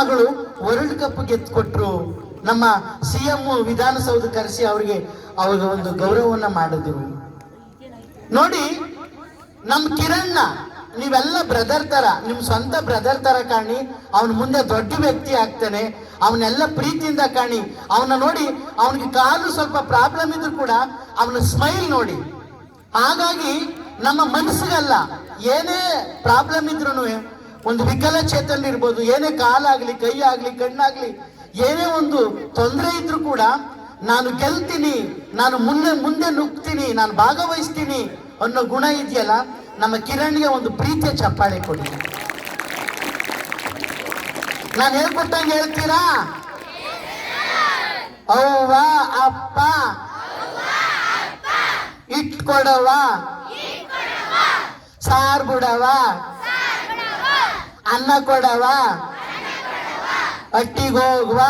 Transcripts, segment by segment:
ಮಗಳು world cup ಗೆದ್ಕೊಟ್ರು. ನಮ್ಮ C M Vidhana Soudha ಕರೆಸಿ ಅವರಿಗೆ ಅವ್ರಿಗೆ ಒಂದು ಗೌರವವನ್ನ ಮಾಡಿದ್ರು. ನೋಡಿ, ನಮ್ ಕಿರಣ್ಣ, ನೀವೆಲ್ಲ ಬ್ರದರ್ ತರ ನಿಮ್ ಸ್ವಂತ ಬ್ರದರ್ ತರ ಕಾಣಿ, ಅವನ ಮುಂದೆ ದೊಡ್ಡ ವ್ಯಕ್ತಿ ಆಗ್ತಾನೆ ಅವನ್ನೆಲ್ಲ ಪ್ರೀತಿಯಿಂದ ಕಾಣಿ, ಅವನ ನೋಡಿ, ಅವನಿಗೆ ಕಾಲು ಸ್ವಲ್ಪ ಪ್ರಾಬ್ಲಮ್ ಇದ್ರು ಕೂಡ ಅವನ ಸ್ಮೈಲ್ ನೋಡಿ. ಹಾಗಾಗಿ ನಮ್ಮ ಮನಸ್ಸಿಗಲ್ಲ, ಏನೇ ಪ್ರಾಬ್ಲಮ್ ಇದ್ರು ಒಂದು ವಿಕಲಚೇತನ ಇರ್ಬೋದು. ಏನೇ ಕಾಲಾಗ್ಲಿ ಕೈ ಆಗ್ಲಿ ಕಣ್ಣಾಗ್ಲಿ, ಏನೇ ಒಂದು ತೊಂದರೆ ಇದ್ರು ಕೂಡ ನಾನು ಗೆಲ್ತೀನಿ, ನಾನು ಮುಂದೆ ಮುಂದೆ ನುಗ್ತೀನಿ, ನಾನು ಭಾಗವಹಿಸ್ತೀನಿ ಅನ್ನೋ ಗುಣ ಇದೆಯಲ್ಲ, ನಮ್ಮ ಕಿರಣ್ಗೆ ಒಂದು ಪ್ರೀತಿಯ ಚಪ್ಪಾಳೆ ಕೊಡಿ. ನಾನು ಹೇಳ್ಕೊಟ್ಟಂಗೆ ಹೇಳ್ತೀರಾ? ಅವ್ವ, ಅಪ್ಪ. ಇಟ್ಕೊಡವ ಸಾರ್ ಬಿಡವ ಅನ್ನ ಕೊಡವ? ಅಟ್ಟಿಗೆ ಹೋಗುವ?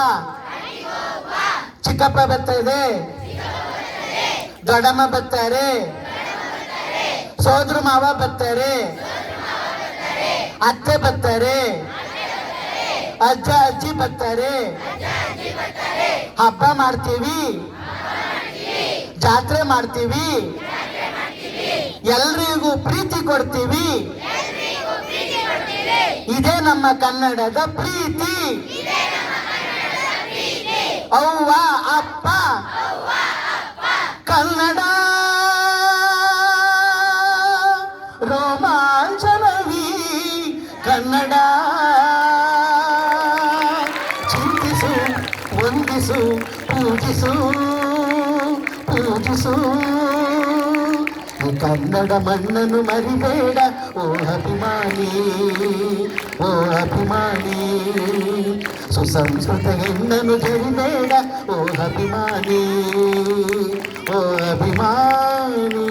ಚಿಕ್ಕಪ್ಪ ಬರ್ತದೆ ದೊಡ್ಡಮ್ಮ ಬರ್ತಾರೆ ಸೋದ್ರ ಮಾವ ಬರ್ತಾರೆ ಅತ್ತೆ ಬರ್ತಾರೆ ಅಜ್ಜ, ಅಜ್ಜಿ ಬರ್ತಾರೆ ಹಬ್ಬ ಮಾಡ್ತೀವಿ. ಜಾತ್ರೆ ಮಾಡ್ತೀವಿ. ಎಲ್ರಿಗೂ ಪ್ರೀತಿ ಕೊಡ್ತೀವಿ. ಇದೇ ನಮ್ಮ ಕನ್ನಡದ ಪ್ರೀತಿ. ಅವ್ವ, ಅಪ್ಪ. ಕನ್ನಡ ರೋಮಾಂಚನವಿ ಕನ್ನಡ. ಚಿಂತಿಸು, ವಂದಿಸು, ಪೂಜಿಸು ಪೂಜಿಸು. ಕನ್ನಡ ಮಣ್ಣನ್ನು ಮರಿಬೇಡ. ಓ ಅಭಿಮಾನಿ ಓ ಅಭಿಮಾನಿ. ಸುಸಂಸ್ಕೃತ ಹೆಣ್ಣನ್ನು ಜರಿಬೇಡ ಓ ಅಭಿಮಾನಿ ಓ ಅಭಿಮಾನಿ.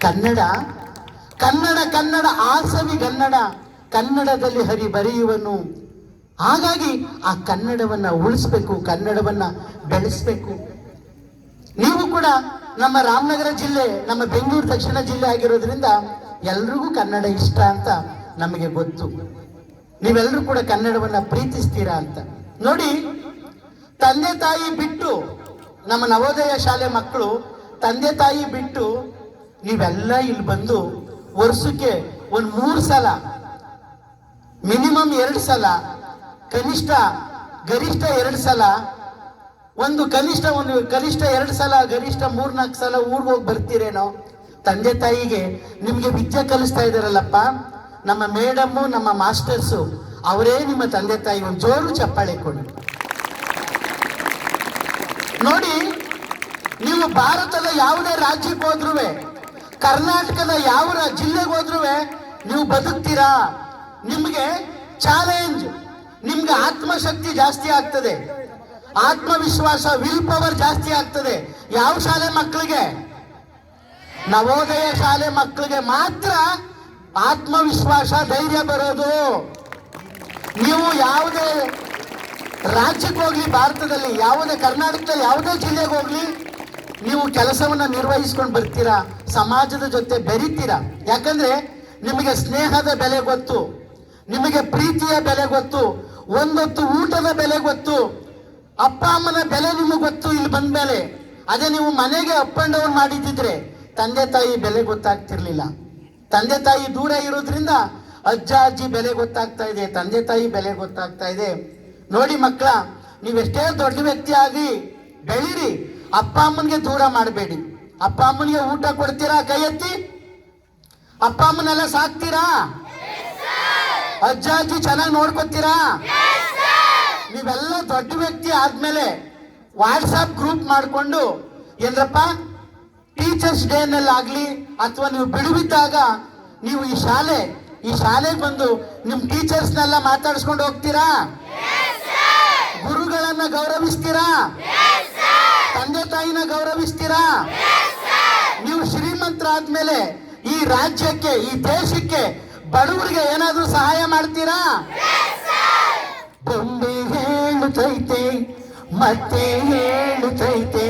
ಕನ್ನಡ ಕನ್ನಡ ಕನ್ನಡ ಆಸವಿ ಕನ್ನಡ. ಕನ್ನಡದಲ್ಲಿ ಹರಿ ಬರೆಯುವನು. ಹಾಗಾಗಿ ಆ ಕನ್ನಡವನ್ನು ಉಳಿಸ್ಬೇಕು, ಕನ್ನಡವನ್ನು ಬೆಳೆಸಬೇಕು. ನೀವು ಕೂಡ ನಮ್ಮ ರಾಮನಗರ ಜಿಲ್ಲೆ, ನಮ್ಮ ಬೆಂಗಳೂರು ದಕ್ಷಿಣ ಜಿಲ್ಲೆ ಆಗಿರೋದ್ರಿಂದ ಎಲ್ರಿಗೂ ಕನ್ನಡ ಇಷ್ಟ ಅಂತ ನಮಗೆ ಗೊತ್ತು. ನೀವೆಲ್ಲರೂ ಕೂಡ ಕನ್ನಡವನ್ನ ಪ್ರೀತಿಸ್ತೀರಾ ಅಂತ. ನೋಡಿ, ತಂದೆ ತಾಯಿ ಬಿಟ್ಟು ನಮ್ಮ ನವೋದಯ ಶಾಲೆ ಮಕ್ಕಳು, ತಂದೆ ತಾಯಿ ಬಿಟ್ಟು ನೀವೆಲ್ಲ ಇಲ್ಲಿ ಬಂದು ವರ್ಷಕ್ಕೆ ಒಂದು ಮೂರು ಸಲ, ಮಿನಿಮಮ್ ಎರಡು ಸಲ, ಕನಿಷ್ಠ ಗರಿಷ್ಠ ಎರಡು ಸಲ ಒಂದು ಕನಿಷ್ಠ ಒಂದು ಕನಿಷ್ಠ ಎರಡು ಸಲ, ಗರಿಷ್ಠ ಮೂರ್ನಾಲ್ಕು ಸಲ ಊರಿಗೆ ಹೋಗಿ ಬರ್ತೀರೇನೋ? ತಂದೆ ತಾಯಿಗೆ ನಿಮಗೆ ವಿದ್ಯೆ ಕಲಿಸ್ತಾ ಇದ್ದಾರಲ್ಲಪ್ಪ ನಮ್ಮ ಮೇಡಮ್ಮು, ನಮ್ಮ ಮಾಸ್ಟರ್ಸು, ಅವರೇ ನಿಮ್ಮ ತಂದೆ ತಾಯಿ. ಒಂದು ಜೋರು ಚಪ್ಪಾಳೆ ಕೊಡಿ. ನೋಡಿ, ನೀವು ಭಾರತದ ಯಾವುದೇ ರಾಜ್ಯಕ್ಕೆ ಹೋದ್ರೂ ಕರ್ನಾಟಕದ ಯಾವ ಜಿಲ್ಲೆಗೆ ಹೋದ್ರೂ ನೀವು ಬದುಕ್ತೀರಾ? ನಿಮಗೆ ಚಾಲೆಂಜ್ ನಿಮ್ಗೆ ಆತ್ಮಶಕ್ತಿ ಜಾಸ್ತಿ ಆಗ್ತದೆ. ಆತ್ಮವಿಶ್ವಾಸ ವಿಲ್ ಪವರ್ ಜಾಸ್ತಿ ಆಗ್ತದೆ. ಯಾವ ಶಾಲೆ ಮಕ್ಕಳಿಗೆ? ನವೋದಯ ಶಾಲೆ ಮಕ್ಕಳಿಗೆ ಮಾತ್ರ ಆತ್ಮವಿಶ್ವಾಸ, ಧೈರ್ಯ ಬರೋದು. ನೀವು ಯಾವುದೇ ರಾಜ್ಯಕ್ಕೆ ಹೋಗ್ಲಿ, ಭಾರತದಲ್ಲಿ, ಯಾವುದೇ ಕರ್ನಾಟಕದಲ್ಲಿ, ಯಾವುದೇ ಜಿಲ್ಲೆಗೆ ಹೋಗ್ಲಿ, ನೀವು ಕೆಲಸವನ್ನು ನಿರ್ವಹಿಸ್ಕೊಂಡು ಬರ್ತೀರಾ, ಸಮಾಜದ ಜೊತೆ ಬೆರಿತೀರಾ? ಯಾಕಂದ್ರೆ ನಿಮಗೆ ಸ್ನೇಹದ ಬೆಲೆ ಗೊತ್ತು, ನಿಮಗೆ ಪ್ರೀತಿಯ ಬೆಲೆ ಗೊತ್ತು, ಒಂದೊತ್ತು ಊಟದ ಬೆಲೆ ಗೊತ್ತು. ಅಪ್ಪ ಅಮ್ಮನ ಬೆಲೆ ನಿಮಗೆ ಗೊತ್ತು ಇಲ್ಲಿ ಬಂದ್ಮೇಲೆ. ಅದೇ ನೀವು ಮನೆಗೆ ಅಪ್ ಅಂಡ್ ಡೌನ್ ಮಾಡಿದ್ದಿದ್ರೆ ತಂದೆ ತಾಯಿ ಬೆಲೆ ಗೊತ್ತಾಗ್ತಿರ್ಲಿಲ್ಲ. ತಂದೆ ತಾಯಿ ದೂರ ಇರೋದ್ರಿಂದ ಅಜ್ಜ ಅಜ್ಜಿ ಬೆಲೆ ಗೊತ್ತಾಗ್ತಾ ಇದೆ ತಂದೆ ತಾಯಿ ಬೆಲೆ ಗೊತ್ತಾಗ್ತಾ ಇದೆ. ನೋಡಿ ಮಕ್ಕಳ ನೀವೆಷ್ಟೇ ದೊಡ್ಡ ವ್ಯಕ್ತಿ ಆಗಿ ಬೆಳೀರಿ ಅಪ್ಪ ಅಮ್ಮನಿಗೆ ದೂರ ಮಾಡಬೇಡಿ. ಅಪ್ಪ ಅಮ್ಮನಿಗೆ ಊಟ ಕೊಡ್ತೀರಾ ಕೈ ಎತ್ತಿ? ಅಪ್ಪ ಅಮ್ಮನೆಲ್ಲ ಸಾಕ್ತೀರಾ? ಅಜ್ಜ ಅಜ್ಜಿ ಚೆನ್ನಾಗಿ ನೋಡ್ಕೊತೀರಾ? ನೀವೆಲ್ಲ ದೊಡ್ಡ ವ್ಯಕ್ತಿ ಆದ್ಮೇಲೆ ವಾಟ್ಸಪ್ ಗ್ರೂಪ್ ಮಾಡಿಕೊಂಡು ಏನಪ್ಪ ಟೀಚರ್ಸ್ ಡೇನಲ್ಲಾಗಲಿ ಅಥವಾ ನೀವು ಬಿಡುವಿದ್ದಾಗ ನೀವು ಈ ಶಾಲೆ, ಈ ಶಾಲೆಗೆ ಬಂದು ನಿಮ್ಮ ಟೀಚರ್ಸ್ನೆಲ್ಲ ಮಾತಾಡ್ಸ್ಕೊಂಡು ಹೋಗ್ತೀರಾ? ಗುರುಗಳನ್ನ ಗೌರವಿಸ್ತೀರಾ? ತಂದೆ ತಾಯಿನ ಗೌರವಿಸ್ತೀರಾ? ನೀವು ಶ್ರೀಮಂತರಾದ್ಮೇಲೆ ಈ ರಾಜ್ಯಕ್ಕೆ, ಈ ದೇಶಕ್ಕೆ ಬಡವರಿಗೆ ಏನಾದರೂ ಸಹಾಯ ಮಾಡ್ತೀರಾ? ಬೊಂಬೆ ಹೇಳುತ್ತೈತೆ ಮತ್ತೆ ಹೇಳುತ್ತೈತೆ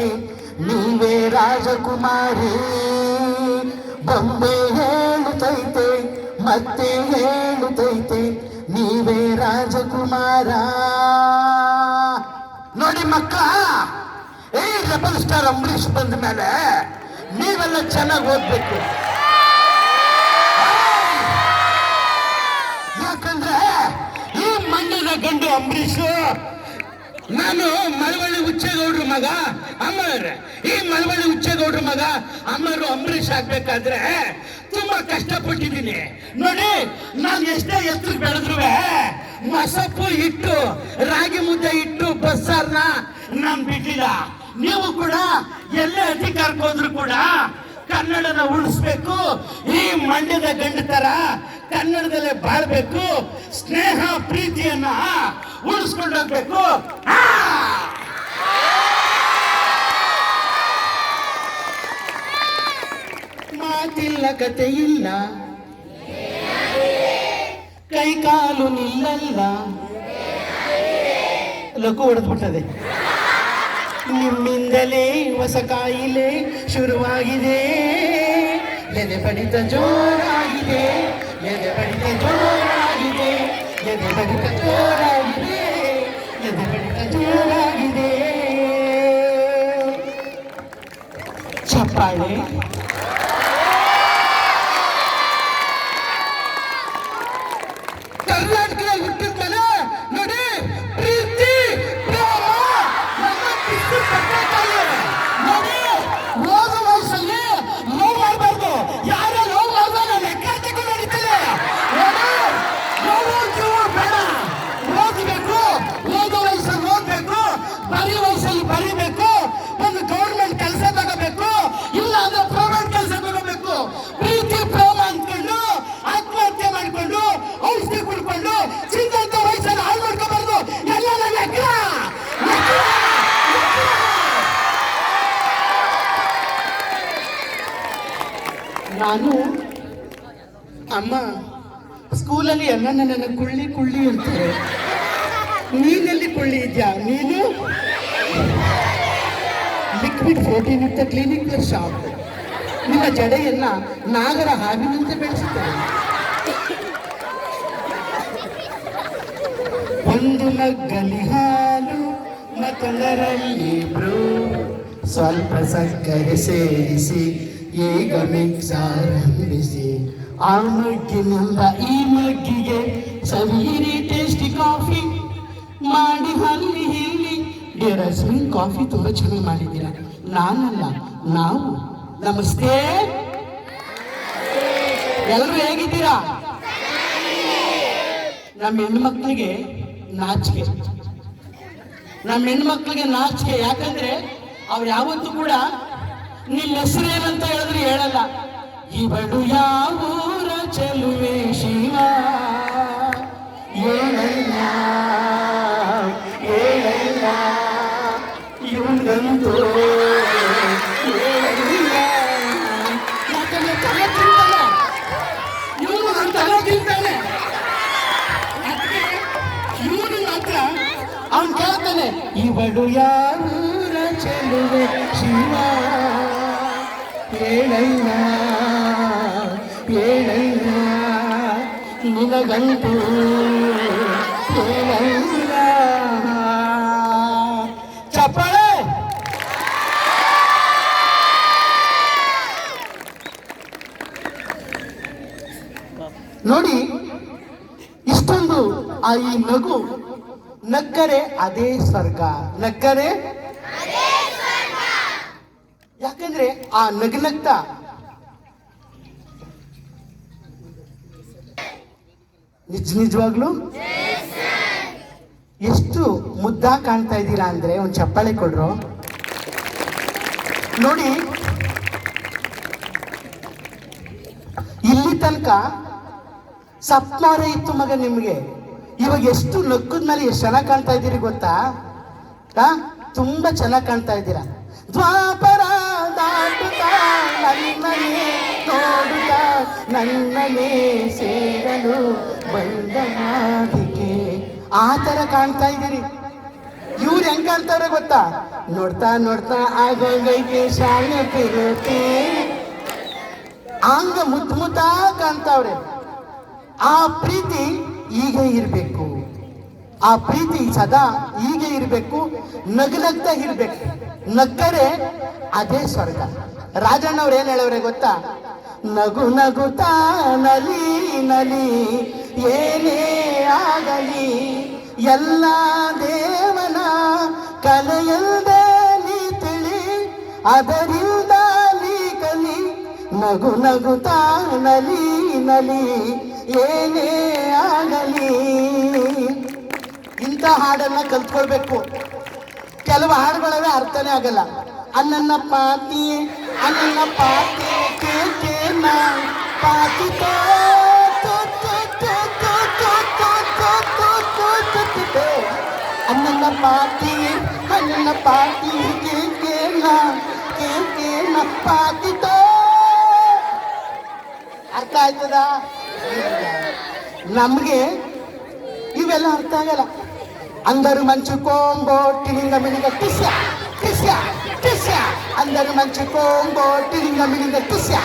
ನೀವೇ ರಾಜಕುಮಾರಿ ಬೊಂಬೆ ಹೇಳುತ್ತೈತೆ ಮತ್ತೆ ಹೇಳುತ್ತೈತೆ ನೀವೇ ರಾಜಕುಮಾರ ನೋಡಿ ಮಕ್ಕಳ ಏ ರೆಬಲ್ ಸ್ಟಾರ್ ಅಂಬರೀಷ್ ಬಂದ ಮೇಲೆ ನೀವೆಲ್ಲ ಚೆನ್ನಾಗಿ ಓದ್ಬೇಕು ಯಾಕಂದ್ರೆ ಈ ಮಣ್ಣಿನ ಗಂಡು ಅಂಬರೀಷು ನಾನು ಮಳವಳ್ಳಿ ಹುಚ್ಚೇಗೌಡ್ರ ಮಗ ಅಮರ್ ಈ ಮಳವಳ್ಳಿ ಹುಚ್ಚೇಗೌಡ್ರ ಮಗ ಅಮ್ಮರು ಅಂಬರೀಷ್ ಆಗ್ಬೇಕಾದ್ರೆ ತುಂಬಾ ಕಷ್ಟಪಟ್ಟಿದ್ದೀನಿ. ನೋಡಿ, ನಾನು ಎಷ್ಟೇ ಎತ್ತರ ಬೆಳೆದ್ರು ಮಸಪ್ಪು ಇಟ್ಟು, ರಾಗಿ ಮುದ್ದೆ ಇಟ್ಟು ಬಸ್ಸಾರ್ನ ನಾನ್ ಬಿಟ್ಟಿಲ್ಲ. ನೀವು ಕೂಡ ಎಲ್ಲೇ ಅಧಿಕಾರಕ್ಕೆ ಹೋದ್ರು ಕೂಡ ಕನ್ನಡನ ಉಳಿಸ್ಬೇಕು. ಈ ಮಂಡ್ಯದ ಗಂಡ ತರ ಕನ್ನಡದಲ್ಲೇ ಬಾಳ್ಬೇಕು, ಸ್ನೇಹ ಪ್ರೀತಿಯನ್ನ ಉಳಿಸ್ಕೊಂಡು ಹೋಗ್ಬೇಕು! ಮಾತಿಲ್ಲ ಕತೆ ಇಲ್ಲ. ಕೈ ಕಾಲು ನಿಲ್ಲಲ್ಲ. ಲಘು ಹೊಡೆದ್ಬಿಟ್ಟದೆ ನಿಮ್ಮಿಂದಲೇ ಹೊಸ ಕಾಯಿಲೆ ಶುರುವಾಗಿದೆ. ನೆನೆ ಬಡಿತ ಜೋರಾಗಿದೆ. ಎದೆ ಬಡಿತ ಜೋರಾಗಿದೆ ಎದೆ ಬಡಿತ ಜೋರಾಗಿದೆ ಎದೆ ಸ್ಕೂಲಲ್ಲಿ ಎಲ್ಲ ನನ್ನ ಕುಳ್ಳಿ ಕುಳ್ಳಿ ಅಂತಾರೆ ನೀನಲ್ಲಿ ಕುಳ್ಳಿ ಇದೆಯಾ? ನೀನು? ಲಿಕ್ವಿಡ್ ಪ್ರೋಟೀನ್ ಅಂತ ಕ್ಲಿನಿಕ್ ಪ್ಲಸ್ ಶಾಪ್. ನಿಮ್ಮ ಜಡೆಯನ್ನ ನಾಗರ ಹಾವಿನಂತೆ ಬೆಳೆಸುತ್ತಾರೆ ಒಂದು ನಗ್ಗಲಿ ಹಾಲು, ಮತ್ತೊಂದರಲ್ಲಿ ಬ್ರೂ. ಸ್ವಲ್ಪ ಸಕ್ಕರೆ ಸೇರಿಸಿ, ಈಗ ಮಿಕ್ಸ್ ಆರಂಭಿಸಿ. ಆ ಮಗ್ಗಿನಿಂದ ಈ ಮಗ್ಗಿಗೆ ಸವಿಯಿರಿ ಟೇಸ್ಟಿ ಕಾಫಿ ಮಾಡಿ ಹಲ್ಲಿ ಇಲ್ಲಿ ಡಿಯರ್ ಕಾಫಿ ತುಂಬ ಚೆನ್ನಾಗಿ ಮಾಡಿದ್ದೀರ? ನಾನಲ್ಲ, ನಾವು ನಮಸ್ತೆ. ಎಲ್ಲರೂ ಹೇಗಿದ್ದೀರಾ? ನಮ್ಮ ಹೆಣ್ಮಕ್ಳಿಗೆ ನಾಚಿಕೆ. ನಮ್ಮ ಹೆಣ್ಮಕ್ಳಿಗೆ ನಾಚಿಕೆ, ಯಾಕಂದ್ರೆ ಅವ್ರು ಯಾವತ್ತೂ ಕೂಡ ನಿನ್ನ ಹೆಸರು ಏನಂತ ಹೇಳಿದ್ರೆ ಹೇಳಲ್ಲ. ಇವಳು ಯಾವೂರ ಚೆಲುವೆ ಶಿವ ಏನಲ್ಲ ಏನಲ್ಲ ಇವಂಗಂತೂ ಏನಿಲ್ಲ. ಯಾಕಂದ್ರೆ ತಲೆ ತಿಂತಾನೆ ಇವನು ನನ್ನ ತಲೆ ತಿಂತಾನೆ ಇವನು ಮಾತ್ರ ಅವನ್ ಕೇಳ್ತಾನೆ ಇವಳು ಯಾವೂರ ಚೆಲುವೆ ಶಿವ ಹೇಳಯ್ಯ ಹೇಳಯ್ಯ ನಿನಗಂತೂ ಹೇಳಯ್ಯ ಚಪ್ಪಾಳೆ! ನೋಡಿ ಇಷ್ಟೊಂದು ಆ ಈ ನಗು ನಕ್ಕರೆ ಅದೇ ಸ್ವರ್ಗ. ನಕ್ಕರೆ? ಯಾಕಂದ್ರೆ ಆ ನಗ್ನಗ್ತ ನಿಜ ನಿಜವಾಗ್ಲು? ಎಷ್ಟು ಮುದ್ದ ಕಾಣ್ತಾ ಇದ್ದೀರಾ ಅಂದ್ರೆ ಒಂದು ಚಪ್ಪಾಳೆ ಕೊಡ್ರು. ನೋಡಿ. ಇಲ್ಲಿ ತನಕ ಸಪ್ಮಾರೆ ಇತ್ತು ಮಗ ನಿಮಗೆ. ಇವಾಗ ಎಷ್ಟು ನಕ್ಕದ್ಮೇಲೆ ಎಷ್ಟು ಚೆನ್ನಾಗಿ ಕಾಣ್ತಾ ಇದ್ದೀರಿ ಗೊತ್ತಾ? ಹಾ ತುಂಬಾ ಚೆನ್ನಾಗಿ ಕಾಣ್ತಾ ಇದ್ದೀರಾ. ದ್ವಾಪರ ದಾಟುತ್ತಾ ನನ್ನನೇ ನನ್ನನೇ ಸೇರಲು ಆ ಥರ ಕಾಣ್ತಾ ಇದ್ದೀರಿ. ಇವ್ರು ಹೆಂಗ್ ಕಾಣ್ತಾವ್ರೆ ಗೊತ್ತಾ? ನೋಡ್ತಾ ನೋಡ್ತಾ ಆಗೋಗೈತೆ ಶಾಲೆ ತಿರುತ್ತೆ ಆಂಗ ಮುತ್ ಮುದ್ದಾ ಕಾಣ್ತಾವ್ರೆ. ಆ ಪ್ರೀತಿ ಈಗ ಇರಬೇಕು. ಆ ಪ್ರೀತಿ ಸದಾ ಹೀಗೆ ಇರಬೇಕು. ನಗ್ನಗ್ತಾ ಇರಬೇಕು. ನಕ್ಕರೆ ಅದೇ ಸ್ವರ್ಗ. ರಾಜಣ್ಣವ್ರು ಏನ್ ಹೇಳವ್ರೆ ಗೊತ್ತಾ? ನಗು ನಗುತ್ತಾ ನಲಿ ನಲಿ, ಏನೇ ಆಗಲಿ, ಎಲ್ಲ ದೇವನ ಕಲೆಯಲ್ದೇ ನೀ ತಿಳಿ, ಅದರಿಂದ ಕಲಿ, ನಗು ನಗುತ್ತಾ ನಲಿ ನಲಿ, ಏನೇ ಆಗಲಿ. ಇಂಥ ಹಾಡನ್ನ ಕಲ್ತ್ಕೊಳ್ಬೇಕು. ಕೆಲವು ಹಾಡುಗಳವೇ ಅರ್ಥನೇ ಆಗಲ್ಲ. ಅನ್ನನ್ನ ಪಾತಿ ಅನ್ನನ್ನ ಪಾತಿ ಪಾತಿಕಾ ತಾ ತಾ ಕಾ ತಾ ತೋ ಕೋ ಅನ್ನನ ಪಾ ಕಿ ಅನ್ನ ಪಾ ಕಿ ಕಿ ಕೇ ಮಾ ಕೇ ಕಿ ಮ ತೋ ಅರ್ಥ ಆಯ್ತದ? ನಮಗೆ ಇವೆಲ್ಲ ಅರ್ಥ ಆಗಲ್ಲ. ಅಂದರು ಮಂಚು ಕೋಂಬು ಟಿ ನಿಂತ ಮೀನಿಂದ ಕುಸ್ಯ ಕುಸ್ಯ ಅಂದರು ಮಂಚು ಕೋಂಬೋ ಟಿ ನಿಂಗ ಮೀನಿಂದ ಕುಸ್ಯ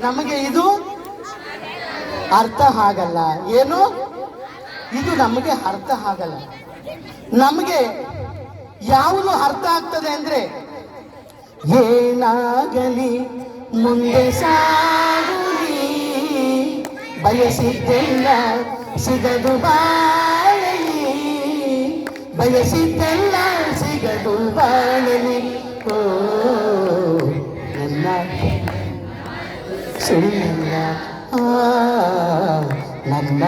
ನಮಗೆ ಇದು ಅರ್ಥ ಆಗಲ್ಲ. ಏನು? ಇದು ನಮಗೆ ಅರ್ಥ ಆಗಲ್ಲ. ನಮಗೆ ಯಾವುದು ಅರ್ಥ ಆಗ್ತದೆ ಅಂದ್ರೆ ಏನಾಗಲಿ, ಮುಂದೆ ಸಾಗುಲಿ ಬಯಸಿದ್ದೆಲ್ಲ ಸಿಗದು ಬಾಳಲಿ ಬಯಸಿದ್ದೆಲ್ಲ ಸಿಗದು ಬಾಳಲಿ ಓ, ನನ್ನ ಸುಳ್ಳಲ್ಲ. ನನ್ನ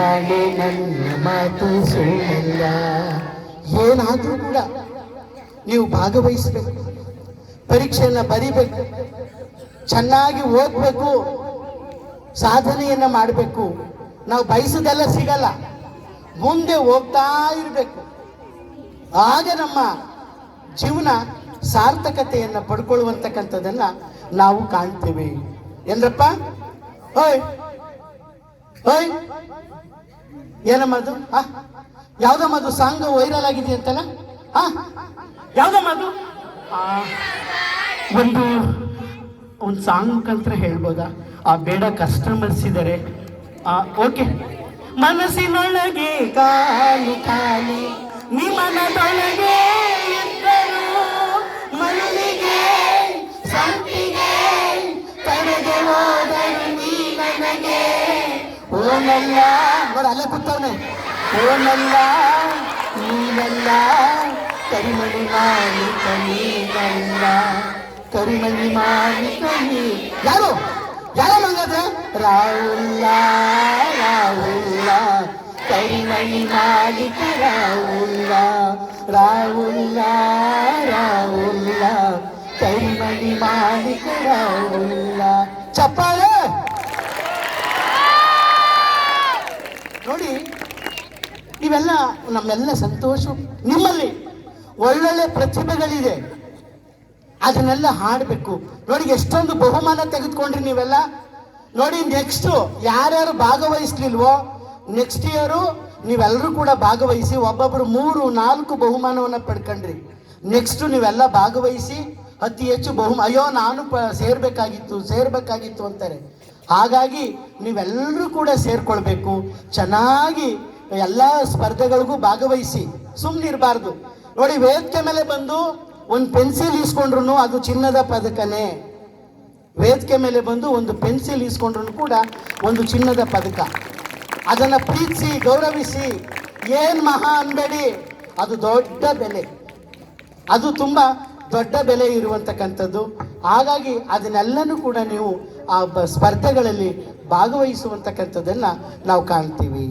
ಮಾತು ಸುಳ್ಳಲ್ಲ. ಏನಾದರೂ ಕೂಡ ನೀವು ಭಾಗವಹಿಸಬೇಕು. ಪರೀಕ್ಷೆಯನ್ನು ಬರಿಬೇಕು. ಚೆನ್ನಾಗಿ ಓದಬೇಕು. ಸಾಧನೆಯನ್ನ ಮಾಡಬೇಕು. ನಾವು ಬಯಸದೆಲ್ಲ ಸಿಗಲ್ಲ. ಮುಂದೆ ಹೋಗ್ತಾ ಇರಬೇಕು. ಆಗ ನಮ್ಮ ಜೀವನ ಸಾರ್ಥಕತೆಯನ್ನು ಪಡ್ಕೊಳ್ಳುವಂತಕ್ಕಂಥದ್ದನ್ನು ನಾವು ಕಾಣ್ತೇವೆ. ಏನ್ರಪ್ಪ ಓಯ್ ಓಯ್ ಏನಮ್ಮ ಅದು ಆ ಯಾವ್ದಮ್ಮ ಅದು ಸಾಂಗ್ ವೈರಲ್ ಆಗಿದೆ ಅಂತಲ್ಲ? ಹಾ ಯಾವ್ದಮ್ಮ ಅದು ಒಂದು ಒಂದು ಸಾಂಗ್ ಮುಖಾಂತರ ಹೇಳ್ಬೋದಾ? ಆ ಬೇಡ ಕಸ್ಟಮರ್ಸ್ ಇದ್ದಾರೆ ಓಕೆ. ಮನಸ್ಸಿನೊಳಗೆ ಕಾಲು ಕಾಲಿ, ನಿಮ್ಮನದೊಳಗೆ ಇದ್ದರು ಮನಸ್ಸಿಗೆ ಹೋದರು ನೀ ನನಗೆ. ಓನಲ್ಲ ನೋಡ, ಅಲ್ಲೇ ಕೂತವನೆ. ಓನಲ್ಲ ನೀನಲ್ಲ ಕರಿಮಣಿ ಮಾಲಿಕ ನೀನಲ್ಲ ಕರಿಮಣಿ ಮಾಲಿಕ, ನೀ. ಯಾರು? ಯಾರ ಮಂಗಾದ್ರೆ ರಾಹುಲ್ಲ ರಾಹುಲ್ಲ, ಕರಿಮಣಿ ಮಾಲಿಕ, ರಾಹುಲ್ಲ ರಾಹುಲ್ಲ ರಾಹುಲ್ಲ, ಕರಿಮಣಿ ಮಾಲಿಕ, ರಾಹುಲ್ಲ. ಚಪ್ಪಾಳೆ. ನೋಡಿ, ಇವೆಲ್ಲ ನಮ್ಮೆಲ್ಲ ಸಂತೋಷ. ನಿಮ್ಮಲ್ಲಿ ಒಳ್ಳೊಳ್ಳೆ ಪ್ರತಿಭೆಗಳಿದೆ. ಅದನ್ನೆಲ್ಲ ಹಾಡಬೇಕು. ನೋಡಿ, ಎಷ್ಟೊಂದು ಬಹುಮಾನ ತೆಗೆದುಕೊಂಡ್ರಿ ನೀವೆಲ್ಲ. ನೋಡಿ ನೆಕ್ಸ್ಟು ಯಾರ್ಯಾರು ಭಾಗವಹಿಸ್ಲಿಲ್ವೋ ನೆಕ್ಸ್ಟ್ ಇಯರು ನೀವೆಲ್ಲರೂ ಕೂಡ ಭಾಗವಹಿಸಿ ಒಬ್ಬೊಬ್ಬರು ಮೂರು, ನಾಲ್ಕು ಬಹುಮಾನವನ್ನು ಪಡ್ಕೊಂಡ್ರಿ. ನೆಕ್ಸ್ಟ್ ನೀವೆಲ್ಲ ಭಾಗವಹಿಸಿ ಅತಿ ಹೆಚ್ಚು ಬಹುಮ ಅಯ್ಯೋ, ನಾನು ಪ ಸೇರ್ಬೇಕಾಗಿತ್ತು ಸೇರ್ಬೇಕಾಗಿತ್ತು ಅಂತಾರೆ. ಹಾಗಾಗಿ ನೀವೆಲ್ಲರೂ ಕೂಡ ಸೇರ್ಕೊಳ್ಬೇಕು. ಚೆನ್ನಾಗಿ ಎಲ್ಲ ಸ್ಪರ್ಧೆಗಳಿಗೂ ಭಾಗವಹಿಸಿ. ಸುಮ್ಮನಿರಬಾರ್ದು ನೋಡಿ, ವೇದಿಕೆ ಮೇಲೆ ಬಂದು ಒಂದು ಪೆನ್ಸಿಲ್ ಇಸ್ಕೊಂಡ್ರು ಅದು ಚಿನ್ನದ ಪದಕನೇ. ವೇದಿಕೆ ಮೇಲೆ ಬಂದು ಒಂದು ಪೆನ್ಸಿಲ್ ಇಸ್ಕೊಂಡ್ರು ಕೂಡ ಒಂದು ಚಿನ್ನದ ಪದಕ. ಅದನ್ನು ಪ್ರೀತಿಸಿ, ಗೌರವಿಸಿ, ಏನು ಮಹಾ ಅನ್ಬೇಡಿ ಅದು ದೊಡ್ಡ ಬೆಲೆ. ಅದು ತುಂಬ ದೊಡ್ಡ ಬೆಲೆ ಇರುವಂತಕ್ಕಂಥದ್ದು. ಹಾಗಾಗಿ ಅದನ್ನೆಲ್ಲನೂ ಕೂಡ ನೀವು ಆ ಸ್ಪರ್ಧೆಗಳಲ್ಲಿ ಭಾಗವಹಿಸುವಂತಕ್ಕಂಥದ್ದನ್ನ ನಾವು ಕಾಣ್ತೀವಿ.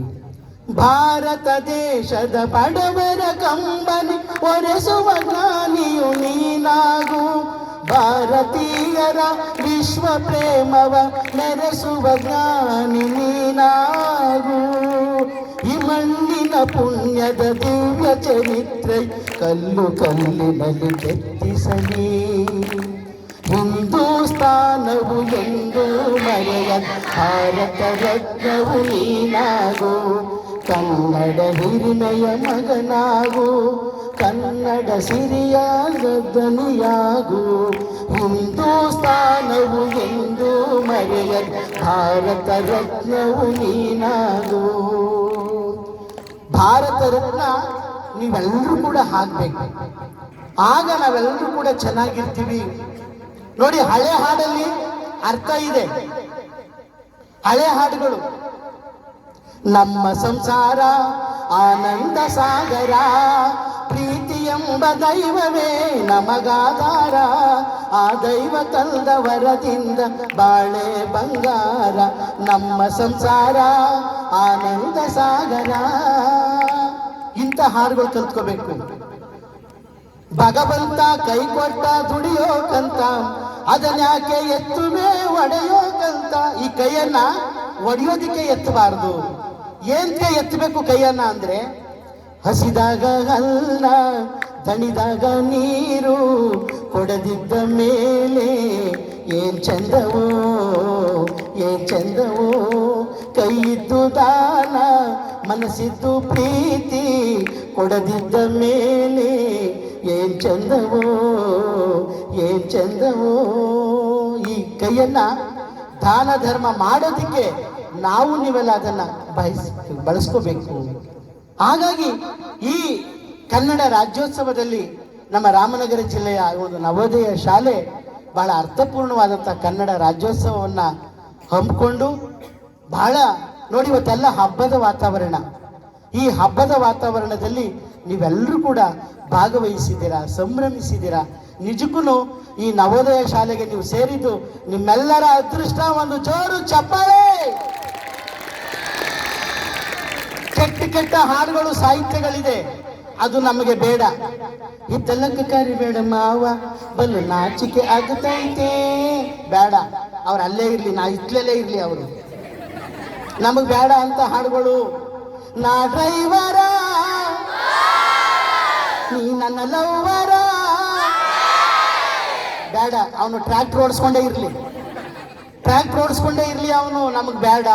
ಭಾರತ ದೇಶದ ಬಡವರ ಕಂಬನಿ, ಒರೆಸುವ ಜ್ಞಾನಿಯು ನೀನಾಗು. ಭಾರತೀಯರ ವಿಶ್ವ ಪ್ರೇಮವ ನೆರೆಸುವ ಜ್ಞಾನಿ ನೀನಾಗು. ಪುಣ್ಯದ ದಿವ್ಯ ಚರಿತ್ರೆ ಕಲ್ಲು ಕಲ್ಲಿನಲ್ಲಿ ಕೆತ್ತಿಸಲಿ ಹಿಂದೂಸ್ತಾನವು ಎಂದು ಮರೆಯ ಭಾರತ ರತ್ನವು ನೀನಾಗು ಕನ್ನಡ ಹಿರಿಮೆಯ ಮಗನಾಗು ಕನ್ನಡ ಸಿರಿಯ ಧ್ವನಿಯಾಗು ಹಿಂದೂಸ್ತಾನವು ಎಂದು ಮರೆಯ ಭಾರತ ರತ್ನವು ನೀನಾಗು ಭಾರತ ರತ್ನ ನೀವೆಲ್ಲರೂ ಕೂಡ ಹಾಕ್ಬೇಕು. ಆಗ ನಾವೆಲ್ಲರೂ ಕೂಡ ಚೆನ್ನಾಗಿರ್ತೀವಿ. ನೋಡಿ, ಹಳೆ ಹಾಡಲ್ಲಿ ಅರ್ಥ ಇದೆ. ಹಳೆ ಹಾಡುಗಳು. ನಮ್ಮ ಸಂಸಾರ, ಆನಂದ ಸಾಗರ, ಪ್ರೀತಿ ಎಂಬ ದೈವವೇ ನಮಗಾಧಾರ. ಆ ದೈವ ತಂದವರದಿಂದ ಬಾಳೆ ಬಂಗಾರ, ನಮ್ಮ ಸಂಸಾರ ಆನಂದ ಸಾಗರ. ಇಂಥ ಹಾಡುಗಳು ಕಲ್ತ್ಕೋಬೇಕು. ಭಗವಂತ ಕೈ ಕೊಟ್ಟ ದುಡಿಯೋಕಂತ ಅದನ್ಯಾಕೆ ಎತ್ತುವೆ ಒಡೆಯೋಕಂತ, ಈ ಕೈಯನ್ನ ಒಡೆಯೋದಿಕ್ಕೆ ಎತ್ತಬಾರ್ದು. ಏನ್ಕೆ ಎತ್ತಬೇಕು ಕೈಯನ್ನ ಅಂದ್ರೆ, ಹಸಿದಾಗ ಅಲ್ಲ ದಣಿದಾಗ ನೀರು ಕೊಡದಿದ್ದ ಮೇಲೆ ಏನ್ ಚಂದವೋ ಏನ್ ಚಂದವೋ? ಕೈಯಿದ್ದು ದಾನ, ಮನಸ್ಸಿದ್ದು ಪ್ರೀತಿ ಕೊಡದಿದ್ದ ಮೇಲೆ ಏನ್ ಚಂದವೋ ಏನ್ ಚಂದವೋ? ಈ ಕೈಯನ್ನ ದಾನ ಧರ್ಮ ಮಾಡೋದಿಕ್ಕೆ ನಾವು ನೀವೆಲ್ಲ ಅದನ್ನ ಬಯಸ್, ಬಳಸ್ಕೋಬೇಕು. ಹಾಗಾಗಿ ಈ ಕನ್ನಡ ರಾಜ್ಯೋತ್ಸವದಲ್ಲಿ ನಮ್ಮ ರಾಮನಗರ ಜಿಲ್ಲೆಯ ಒಂದು ನವೋದಯ ಶಾಲೆ ಬಹಳ ಅರ್ಥಪೂರ್ಣವಾದಂಥ ಕನ್ನಡ ರಾಜ್ಯೋತ್ಸವವನ್ನ ಹಮ್ಮಿಕೊಂಡು ಬಹಳ ನೋಡಿ ಇವತ್ತೆಲ್ಲ ಹಬ್ಬದ ವಾತಾವರಣ. ಈ ಹಬ್ಬದ ವಾತಾವರಣದಲ್ಲಿ ನೀವೆಲ್ಲರೂ ಕೂಡ ಭಾಗವಹಿಸಿದ್ದೀರಾ, ಸಂಭ್ರಮಿಸಿದ್ದೀರಾ? ನಿಜಕ್ಕೂ ಈ ನವೋದಯ ಶಾಲೆಗೆ ನೀವು ಸೇರಿದ್ದು ನಿಮ್ಮೆಲ್ಲರ ಅದೃಷ್ಟ ಒಂದು ಜೋರು ಚಪ್ಪಾಳೆ! ಕೆಟ್ಟ ಕೆಟ್ಟ ಹಾಡುಗಳು, ಸಾಹಿತ್ಯಗಳಿದೆ. ಅದು ನಮಗೆ ಬೇಡ. ಇದ್ದಲ್ಲಕ್ಕೆ ಕರಿಬೇಡ ಮಾವ, ಬಲ್ಲು ನಾಚಿಕೆ ಆಗುತ್ತೈತೆ. ಬೇಡ. ಅವ್ರು ಅಲ್ಲೇ ಇರ್ಲಿ, ನಾ ಇತ್ಲಲ್ಲೇ ಇರ್ಲಿ ಅವರು. ನಮಗೆ ಬೇಡ ಅಂತ ಹಾಡುಗಳು. ನಾ ಡ್ರೈವರ. ನೀ ನನ್ನ ಲವ್ವರ. ಬೇಡ. ಅವನು ಟ್ರ್ಯಾಕ್ಟರ್ ಓಡಿಸ್ಕೊಂಡೇ ಇರ್ಲಿ. ಟ್ರ್ಯಾಕ್ಟರ್ ಓಡಿಸ್ಕೊಂಡೇ ಇರ್ಲಿ ಅವನು. ನಮಗೆ ಬೇಡ.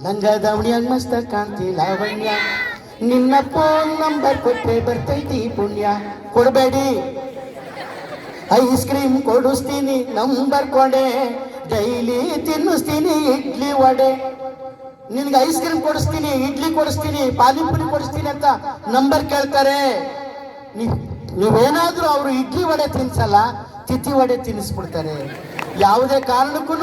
ಲಂಗ ದಾವಣಿಯಾಗ ಮಸ್ತ ಕಾಣ್ತಿ, ಲಾವಣ್ಯ. ನಿನ್ನ ಫೋನ್ ನಂಬರ್ ಕೊಟ್ಟೆ ಬರ್ತೈತಿ ಪುಣ್ಯ. ಕೊಡಬೇಡಿ. ಐಸ್ ಕ್ರೀಮ್ ಕೊಡಿಸ್ತೀನಿ ನಂಬರ್ ಕೊಡೆ. ಡೈಲಿ ತಿನ್ನಿಸ್ತೀನಿ, ಇಡ್ಲಿ ವಡೆ. ನಿನ್ಗೆ ಐಸ್ ಕ್ರೀಮ್ ಕೊಡಿಸ್ತೀನಿ, ಇಡ್ಲಿ ಕೊಡಿಸ್ತೀನಿ, ಪಾನಿಪುರಿ ಕೊಡಿಸ್ತೀನಿ ಅಂತ ನಂಬರ್ ಕೇಳ್ತಾರೆ. ನೀವ್- ನೀವೇನಾದ್ರೂ ಅವರು ಇಡ್ಲಿ ವಡೆ ತಿನ್ಸಲ್ಲ, ತಿಥಿ ವಡೆ ತಿನ್ನಿಸ್ಬಿಡ್ತಾರೆ ಯಾವುದೇ ಕಾರಣಕ್ಕೂ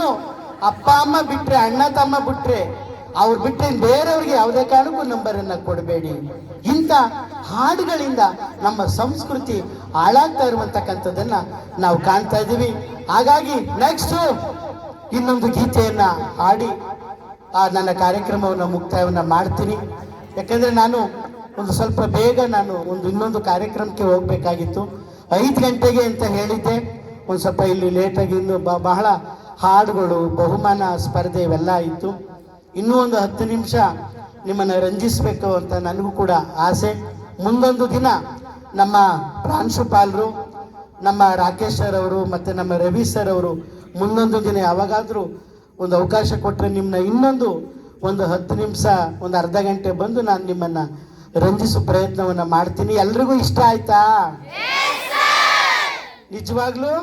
ಅಪ್ಪ, ಅಮ್ಮ ಬಿಟ್ರೆ, ಅಣ್ಣ, ತಮ್ಮ ಬಿಟ್ರೆ ಅವ್ರು ಬಿಟ್ಟರೆ ಬೇರೆಯವ್ರಿಗೆ ಯಾವುದೇ ಕಾರಣಕ್ಕೂ ನಂಬರನ್ನು ಕೊಡಬೇಡಿ. ಇಂಥ ಹಾಡುಗಳಿಂದ ನಮ್ಮ ಸಂಸ್ಕೃತಿ ಹಾಳಾಗ್ತಾ ಇರುವಂತಕ್ಕಂಥದ್ದನ್ನ ನಾವು ಕಾಣ್ತಾ ಇದ್ದೀವಿ. ಹಾಗಾಗಿ ನೆಕ್ಸ್ಟ್ ಇನ್ನೊಂದು ಗೀತೆಯನ್ನು ಹಾಡಿ, ಆ ನನ್ನ ಕಾರ್ಯಕ್ರಮವನ್ನು ಮುಕ್ತಾಯವನ್ನ ಮಾಡ್ತೀನಿ. ಯಾಕಂದ್ರೆ ನಾನು ಒಂದು ಸ್ವಲ್ಪ ಬೇಗ ನಾನು ಒಂದು ಇನ್ನೊಂದು ಕಾರ್ಯಕ್ರಮಕ್ಕೆ ಹೋಗ್ಬೇಕಾಗಿತ್ತು. ಐದು ಗಂಟೆಗೆ ಅಂತ ಹೇಳಿದ್ದೆ. ಒಂದು ಸ್ವಲ್ಪ ಇಲ್ಲಿ ಲೇಟಾಗಿ ಇನ್ನು ಬಹಳ ಹಾಡುಗಳು, ಬಹುಮಾನ ಸ್ಪರ್ಧೆ ಇವೆಲ್ಲ ಇತ್ತು. ಇನ್ನೂ ಒಂದು ಹತ್ತು ನಿಮಿಷ ನಿಮ್ಮನ್ನು ರಂಜಿಸಬೇಕು ಅಂತ ನನಗೂ ಕೂಡ ಆಸೆ. ಮುಂದೊಂದು ದಿನ ನಮ್ಮ ಪ್ರಾಂಶುಪಾಲರು ನಮ್ಮ ರಾಕೇಶ್ ಸರ್ ಅವರು ಮತ್ತು ನಮ್ಮ ರವಿ ಸರ್ ಅವರು ಮುಂದೊಂದು ದಿನ ಯಾವಾಗಾದರೂ ಒಂದು ಅವಕಾಶ ಕೊಟ್ಟರೆ ನಿಮ್ಮನ್ನ ಇನ್ನೊಂದು ಒಂದು ಹತ್ತು ನಿಮಿಷ, ಒಂದು ಅರ್ಧ ಗಂಟೆ ಬಂದು ನಾನು ನಿಮ್ಮನ್ನು ರಂಜಿಸೋ ಪ್ರಯತ್ನವನ್ನು ಮಾಡ್ತೀನಿ. ಎಲ್ರಿಗೂ ಇಷ್ಟ ಆಯ್ತಾ? ನಿಜವಾಗ್ಲೂ?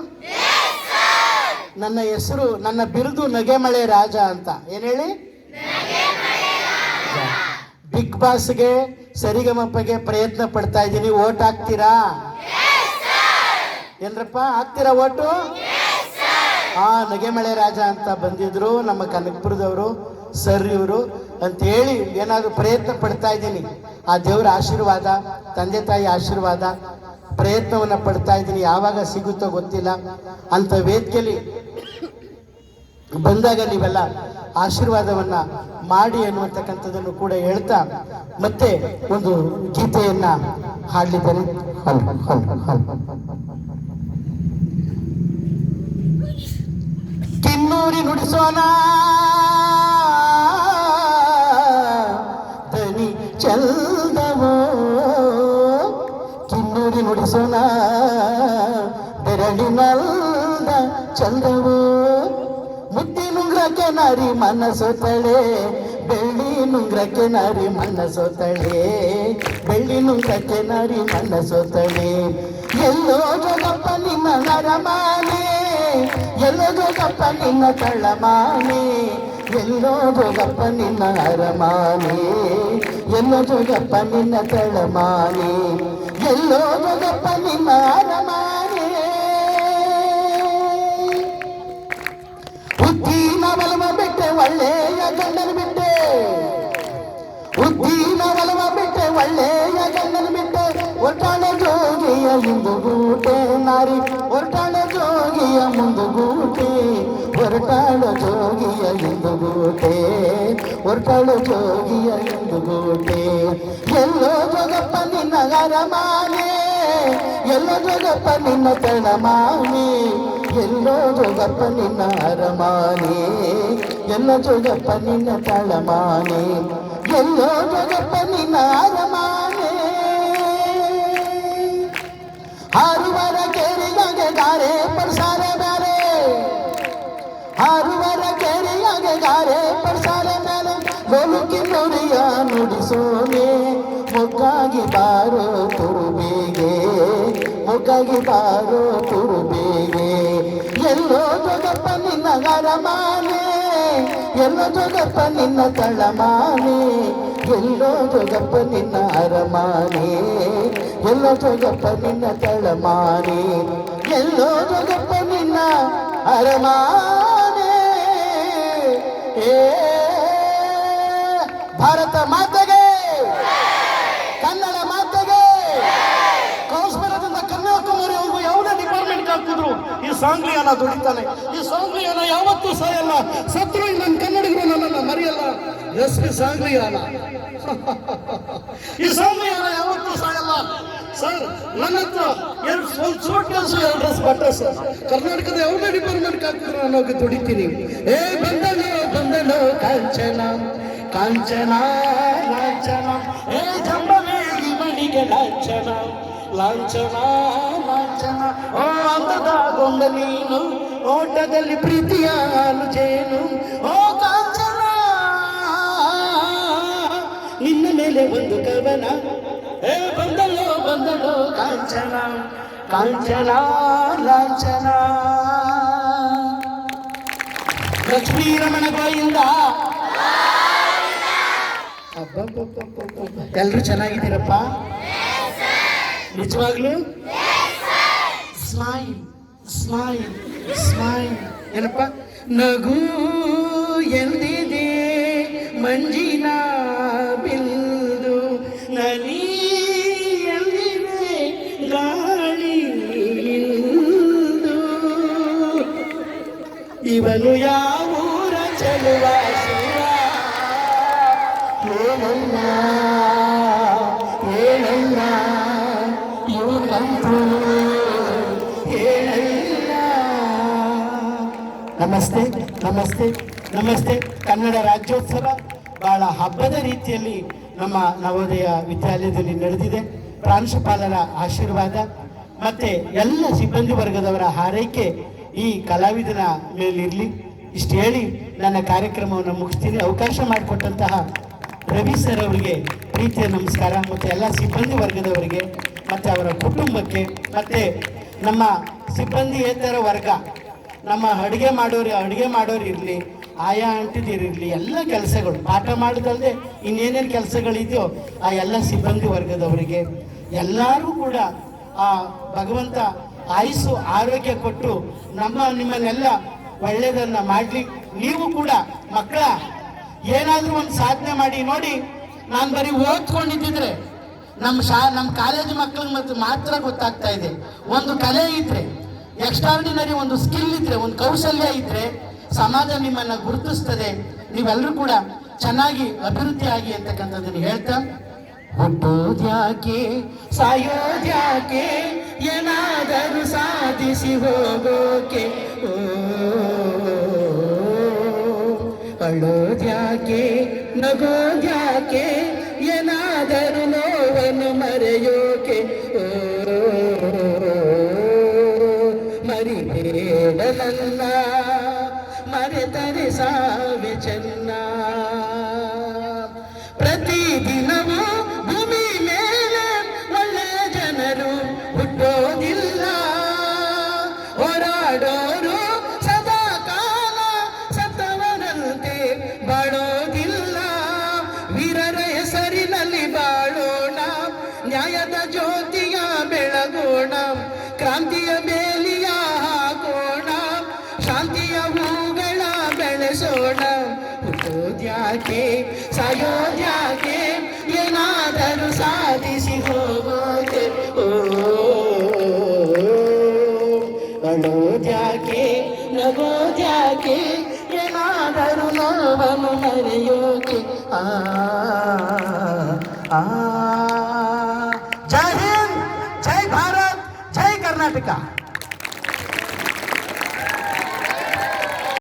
ನನ್ನ ಹೆಸರು, ನನ್ನ ಬಿರುದು ನಗೆಮಳೆ ರಾಜ ಅಂತ. ಏನ್ ಹೇಳಿ? ಬಿಗ್ ಬಾಸ್ಗೆ ಸರಿಗಮಪ್ಪಗೆ ಪ್ರಯತ್ನ ಪಡ್ತಾ ಇದ್ದೀನಿ. ಓಟ್ ಹಾಕ್ತೀರಾ? ಏನ್ರಪ್ಪ ಹಾಕ್ತೀರಾ ಓಟು? ಆ, ನಗೆಮಳೆ ರಾಜ ಅಂತ ಬಂದಿದ್ರು, ನಮ್ಮ ಕನಕಪುರದವರು, ಸರ್ ಇವರು ಅಂತ ಹೇಳಿ ಏನಾದ್ರು ಪ್ರಯತ್ನ ಪಡ್ತಾ ಇದ್ದೀನಿ. ಆ ದೇವರ ಆಶೀರ್ವಾದ, ತಂದೆ ತಾಯಿ ಆಶೀರ್ವಾದ ಪ್ರಯತ್ನವನ್ನ ಪಡ್ತಾ ಇದ್ದೀನಿ. ಯಾವಾಗ ಸಿಗುತ್ತೋ ಗೊತ್ತಿಲ್ಲ. ಅಂತ ವೇದಿಕೆಯಲ್ಲಿ ಬಂದಾಗ ನೀವೆಲ್ಲ ಆಶೀರ್ವಾದವನ್ನ ಮಾಡಿ ಅನ್ನುವಂತಕ್ಕಂಥದ್ದನ್ನು ಕೂಡ ಹೇಳ್ತಾ ಮತ್ತೆ ಒಂದು ಗೀತೆಯನ್ನ ಹಲ್ ಕಿನ್ನೂರಿ ನುಡಿಸೋಣ ದನಿ ಚಲ್ದವೋ? ಕಿನ್ನೂರಿ ನುಡಿಸೋಣ ಬೆರಳಿನಲ್ದ ಚಂದವೋ ಮುದ್ದಿನುಂಗ್ರಕ್ಕೆ ನರಿ ಮನಸ್ಸು ತಳೆ ಬೆಳ್ಳಿ ನುಂಗ್ರಕ್ಕೆ ನರಿ ಮಣ್ಣ ಸೋತಳೆ ಬೆಳ್ಳಿ ನುಂಗ್ರಕ್ಕೆ ನರಿ ಮಣ್ಣ ಸೋತಳೆ ಎಲ್ಲೋ ಜೋಗಪ್ಪ ನಿನ್ನ ನರಮಾನೆ, ಎಲ್ಲೋ ಜೋಗಪ್ಪ ನಿನ್ನ ತಳಮಾನೆ, ಎಲ್ಲೋ ಜೋಗಪ್ಪ ನಿನ್ನ ಅರಮಾನೆ ಎಲ್ಲೋ ಜೋಗಪ್ಪ ನಿನ್ನ ತಳಮಾನೆ, ಎಲ್ಲೋ ಜೋಗಪ್ಪ ನಿನ್ನ ಅರಮಾನೆ ಉದ್ದಿನ ಬಲವ ಬಿಟ್ಟೆ ಒಳ್ಳೆಯ ಗಂಡನ ಬಿಟ್ಟೆ ಉದ್ದಿನ ಬಲವ ಬಿಟ್ಟೆ ಒಳ್ಳೆಯ ಗಂಡನ ಬಿಟ್ಟೆ ಒಟ್ಟಾಳೆ ಜೋಗಿಯ ಮುಂದುಗೂಟೆ ನಾರಿ ಒಟ್ಟಾಳೆ ಜೋಗಿಯ ಮುಂದುಗೂಟೆ ಹೊರಟಾಳು ಜೋಗಿಯ ಹಿಂದುಗೂಟೆ ಹೊರಟಾಳು ಜೋಗಿಯ ಹಿಂದುಗೂಟೆ ಎಲ್ಲೋ ಜೋಗಪ್ಪ ನಿನ್ನ ಅರಮಾನೆ ಎಲ್ಲೋ ಜೋಗಪ್ಪ ನಿನ್ನ ತಳಮಾನೆ ಎಲ್ಲೋ ಜೋಗಪ್ಪ ನಿನ್ನ ಅರಮಾನೆ ಎಲ್ಲೋ ಜೋಗಪ್ಪ ನಿನ್ನ ತಳಮಾನೆ ಎಲ್ಲೋ ಜೋಗಪ್ಪ ನಿನ್ನ ಅರಮಾನೆ ಹಾರುವರ ಕೇರಿಯಾಗೆ ಗಾರೆ ಪಡ್ಸಾರ ಬ್ಯಾರೆ ಹಾರುವರ ಕೇರಿಯಾಗೆ ಗಾರೆ ಪಡ್ಸಾರ ಮೇಲೆ ಗೋಲುಕಿ ನುಡಿಯ ನುಡಿಸೋನೆ ಮೊಗ್ಗಾಗಿ ಬಾರೋ ತುರುಬೇಗೆ ಮೊಗ್ಗಾಗಿ ಬಾರೋ ತುರುಬೇಗೆ ಅರಮಾನೆ ಎಲ್ಲೋ ಜೋಗಪ್ಪ ನಿನ್ನ ತಳಮಾನೆ ಎಲ್ಲೋ ಜೋಗಪ್ಪ ನಿನ್ನ ಅರಮಾನೆ ಎಲ್ಲ ಜೋಗಪ್ಪ ನಿನ್ನ ತಳಮಾನೆ ಎಲ್ಲೋ ಜೋಗಪ್ಪ ನಿನ್ನ ಅರಮಾನೆ ಏ ಭಾರತ ಮಾತೆಗೆ ಕನ್ನಡ ಮಾತೆಗೆ ಕಾಶ್ಮೀರದಿಂದ ಕನ್ಯಾಕುಮಾರಿ ಅವ್ರಿಗೂ ಯಾವುದೇ ಡಿಪಾರ್ಟ್ಮೆಂಟ್ ಹಾಕಿದ್ರು. ಈ ಸಾಂಗ್ಲಿಯಾನ ದುಡಿತಾನೆ. ಈ ಸಾಂಗ್ಲಿಯಾನ ಯಾವತ್ತೂ ಸಾಯಲ್ಲ. ಸತ್ರು ನನ್ನ ಕನ್ನಡಿಗರು ನನ್ನನ್ನ ಮರೆಯಲ್ಲ. ಎಸ್ ಪಿ ಸಾಂಗ್ಲಿಯಾನ ಈ ಸಾಂಗ್ಲಿಯಾನ ಯಾವತ್ತೂ ಸಾಯಲ್ಲ. ಸರ್, ನನ್ನ ಹತ್ರ ಎರಡು ಸೂಟ್ ಕೇಸು ಎರಡು ಡ್ರೆಸ್ ಬಟ್ಟೆ ಸರ್. ಕರ್ನಾಟಕದ ಯಾವುದೇ ಡಿಪಾರ್ಟ್ಮೆಂಟ್ ಹಾಕಿದ್ರು ನಾನು ಹೋಗಿ ದುಡಿತೀನಿ. ಏ ಬಂದನು ಬಂದನು ಕಾಂಚನ ಕಾಂಚನ, ಲಾಂಛನ. ಏ ಜಂಬನೇ ಮಣಿಗೆ ಲಾಂಛನ ಲಾಂಛನ. ಅಂದದ ಗೊಂದ ನೀನು, ಓಟದಲ್ಲಿ ಪ್ರೀತಿಯ ಜೇನು. ಓ ಕಾಂಚನ, ನಿನ್ನ ಮೇಲೆ ಒಂದು ಕವನ. ಏ ಬಂದಲೋ ಬಂದಲೋ ಕಾಂಚನ ಕಾಂಚನ ಲಾಂಚನ ಲಕ್ಷ್ಮೀ ರಮಣ ಗೋಯಿಂದ ಎಲ್ಲರೂ ಚೆನ್ನಾಗಿದ್ದೀರಪ್ಪ? ನಿಜವಾಗ್ಲು? ಸ್ಮೈಲ್ ಸ್ಮೈಲ್ ಸ್ಮೈಲ್ ಏನಪ್ಪ? ನಗು ಎಂದಿದೆ, ಮಂಜಿನ ಬಿಂದು ನನಿ ಎಂದಿದೆ, ಗಾಳಿ ಇಂದು. ಇವನು ಯಾವೂರ ಚೆಲುವ ಶಿವ? ಏನಲ್ಲ ನಮಸ್ತೆ ನಮಸ್ತೆ ನಮಸ್ತೆ. ಕನ್ನಡ ರಾಜ್ಯೋತ್ಸವ ಬಹಳ ಹಬ್ಬದ ರೀತಿಯಲ್ಲಿ ನಮ್ಮ ನವೋದಯ ವಿದ್ಯಾಲಯದಲ್ಲಿ ನಡೆದಿದೆ. ಪ್ರಾಂಶುಪಾಲರ ಆಶೀರ್ವಾದ, ಮತ್ತೆ ಎಲ್ಲ ಸಿಬ್ಬಂದಿ ವರ್ಗದವರ ಹಾರೈಕೆ ಈ ಕಲಾವಿದನ ಮೇಲಿರಲಿ. ಇಷ್ಟು ಹೇಳಿ ನನ್ನ ಕಾರ್ಯಕ್ರಮವನ್ನು ಮುಗಿಸ್ತೀನಿ. ಅವಕಾಶ ಮಾಡಿಕೊಟ್ಟಂತಹ ರವಿ ಸರ್ ಅವರಿಗೆ ಪ್ರೀತಿಯ ನಮಸ್ಕಾರ, ಮತ್ತು ಎಲ್ಲ ಸಿಬ್ಬಂದಿ ವರ್ಗದವರಿಗೆ, ಮತ್ತು ಅವರ ಕುಟುಂಬಕ್ಕೆ, ಮತ್ತು ನಮ್ಮ ಸಿಬ್ಬಂದಿಯೇತರ ವರ್ಗ ನಮ್ಮ ಅಡುಗೆ ಮಾಡೋರು ಅಡುಗೆ ಮಾಡೋರು ಇರಲಿ, ಆಯಾ ಅಂಟಿದಿರಲಿ ಎಲ್ಲ ಕೆಲಸಗಳು, ಪಾಠ ಮಾಡೋದಲ್ಲದೆ ಇನ್ನೇನೇನು ಕೆಲಸಗಳಿದೆಯೋ ಆ ಎಲ್ಲ ಸಿಬ್ಬಂದಿ ವರ್ಗದವರಿಗೆ, ಎಲ್ಲರೂ ಕೂಡ ಆ ಭಗವಂತ ಆಯಸ್ಸು, ಆರೋಗ್ಯ ಕೊಟ್ಟು ನಮ್ಮ, ನಿಮ್ಮನ್ನೆಲ್ಲ ಒಳ್ಳೆಯದನ್ನು ಮಾಡಲಿ. ನೀವು ಕೂಡ ಮಕ್ಕಳ, ಏನಾದರೂ ಒಂದು ಸಾಧನೆ ಮಾಡಿ, ನೋಡಿ, ನಾನು ಬರೀ ಓದ್ಕೊಂಡಿದ್ದಿದ್ರೆ ನಮ್ಮ ಶಾ ನಮ್ಮ ಕಾಲೇಜು ಮಕ್ಕಳಿಗೆ ಮತ್ತು ಮಾತ್ರ ಗೊತ್ತಾಗ್ತಾ ಇದೆ. ಒಂದು ಕಲೆ ಇದ್ರೆ ಎಕ್ಸ್ಟ್ರಾರ್ಡಿನರಿ ಒಂದು ಸ್ಕಿಲ್ ಇದ್ರೆ, ಒಂದು ಕೌಶಲ್ಯ ಇದ್ರೆ ಸಮಾಜ ನಿಮ್ಮನ್ನ ಗುರುತಿಸ್ತದೆ. ನೀವೆಲ್ಲರೂ ಕೂಡ ಚೆನ್ನಾಗಿ ಅಭಿವೃದ್ಧಿ ಆಗಿ ಅಂತಕ್ಕಂಥದ್ದನ್ನು ಹೇಳ್ತಾ ಹುಟ್ಟೋದ್ಯಾಕೆ ಸಾಯೋದ್ಯಾಕೆ ಏನಾದರೂ ಸಾಧಿಸಿ ಹೋಗೋಕೆ. ಅಳೋದ್ಯಾಕೆ ನಗೋದ್ಯಾಕೆ ಏನಾದರೂ ನೋವನ್ನು ಮರೆಯೋಕೆ ಚೆನ್ನ ಮರೆತರೆ ಸಾವೆ ಚೆನ್ನ ಪ್ರತಿ ದಿನವೂ ಭೂಮಿ ಮೇಲೆ ಒಳ್ಳೆಯ ಜನರು ಹುಟ್ಟೋದಿಲ್ಲ ಹೋರಾಡೋರು जय हिंद जय भारत जय कर्नाटका